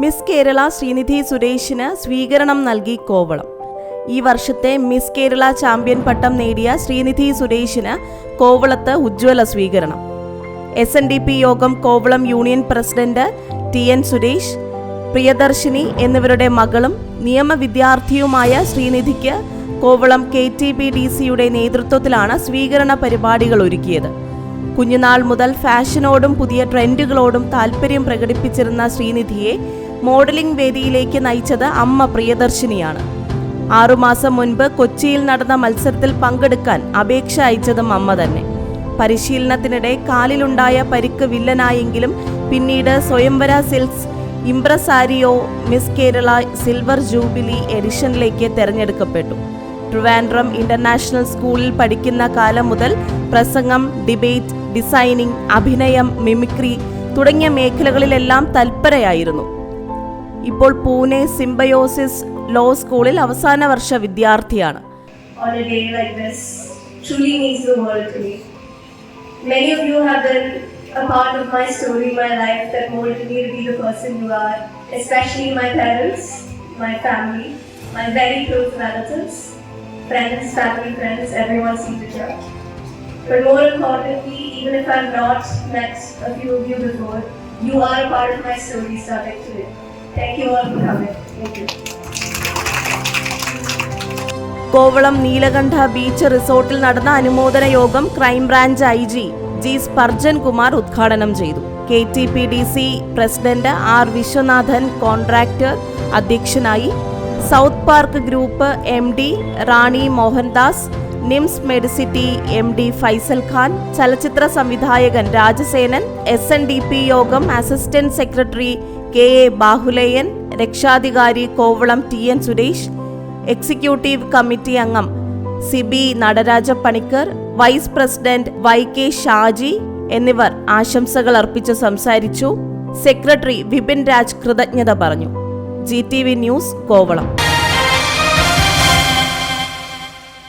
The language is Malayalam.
മിസ് കേരള ശ്രീനിധി സുരേഷിന് സ്വീകരണം നൽകി കോവളം. ഈ വർഷത്തെ മിസ് കേരള ചാമ്പ്യൻ പട്ടം നേടിയ ശ്രീനിധി സുരേഷിന് കോവളത്ത് ഉജ്ജ്വല സ്വീകരണം. എസ് എൻ ഡി പി യോഗം Kovalam union president T N Suresh Priyadarshini എന്നിവരുടെ മകളും നിയമ വിദ്യാർത്ഥിയുമായ ശ്രീനിധിക്ക് Kovalam K T B D സിയുടെ നേതൃത്വത്തിലാണ് സ്വീകരണ പരിപാടികൾ ഒരുക്കിയത്. കുഞ്ഞുനാൾ മുതൽ ഫാഷനോടും പുതിയ ട്രെൻഡുകളോടും താല്പര്യം പ്രകടിപ്പിച്ചിരുന്ന ശ്രീനിധിയെ മോഡലിംഗ് വേദിയിലേക്ക് നയിച്ചത് അമ്മ പ്രിയദർശിനിയാണ്. ആറുമാസം മുൻപ് കൊച്ചിയിൽ നടന്ന മത്സരത്തിൽ പങ്കെടുക്കാൻ അപേക്ഷ അയച്ചതും അമ്മ തന്നെ. പരിശീലനത്തിനിടെ കാലിലുണ്ടായ പരിക്ക് വില്ലനായെങ്കിലും പിന്നീട് Swayamvara silks impresario Miss Kerala silver jubilee എഡിഷനിലേക്ക് തെരഞ്ഞെടുക്കപ്പെട്ടു. ട്രിവാൻഡ്രം ഇന്റർനാഷണൽ സ്കൂളിൽ പഠിക്കുന്ന കാലം മുതൽ പ്രസംഗം ഡിബേറ്റ് ഡിസൈനിങ് അഭിനയം മിമിക്രി തുടങ്ങിയ മേഖലകളിലെല്ലാം തൽപരയായിരുന്നു. ഇപ്പോൾ പൂനെ സിംബയോസിസ് ലോ സ്കൂളിൽ അവസാന വർഷ വിദ്യാർത്ഥിയാണ് on a day like this truly means the world to me. Many of you have been a part of my story, my life that molded me to be the person you are, especially my parents, my family, my very close relatives, friends, family friends, everyone seems to judge. But more importantly, even if I've not met a few of you before, you are a part of my story starting today. Kovalam Neelakanta beach റിസോർട്ടിൽ നടന്ന അനുമോദന യോഗം crime branch I G G Sparjan Kumar ഉദ്ഘാടനം ചെയ്തു. K T P D C president R Viswanathan contractor അധ്യക്ഷനായി. South park group M D Rani Mohandas NIMS Medicity M D Faisal Khan ചലച്ചിത്ര സംവിധായകൻ Rajasenan S N D P യോഗം assistant secretary K A Bahuleyan രക്ഷാധികാരി Kovalam T N Suresh executive committee അംഗം Sibi Nataraja Panicker vice president Y K Shaji എന്നിവർ ആശംസകൾ അർപ്പിച്ച് സംസാരിച്ചു. സെക്രട്ടറി വിപിൻ രാജ് കൃതജ്ഞത പറഞ്ഞു. G T V news Kovalam.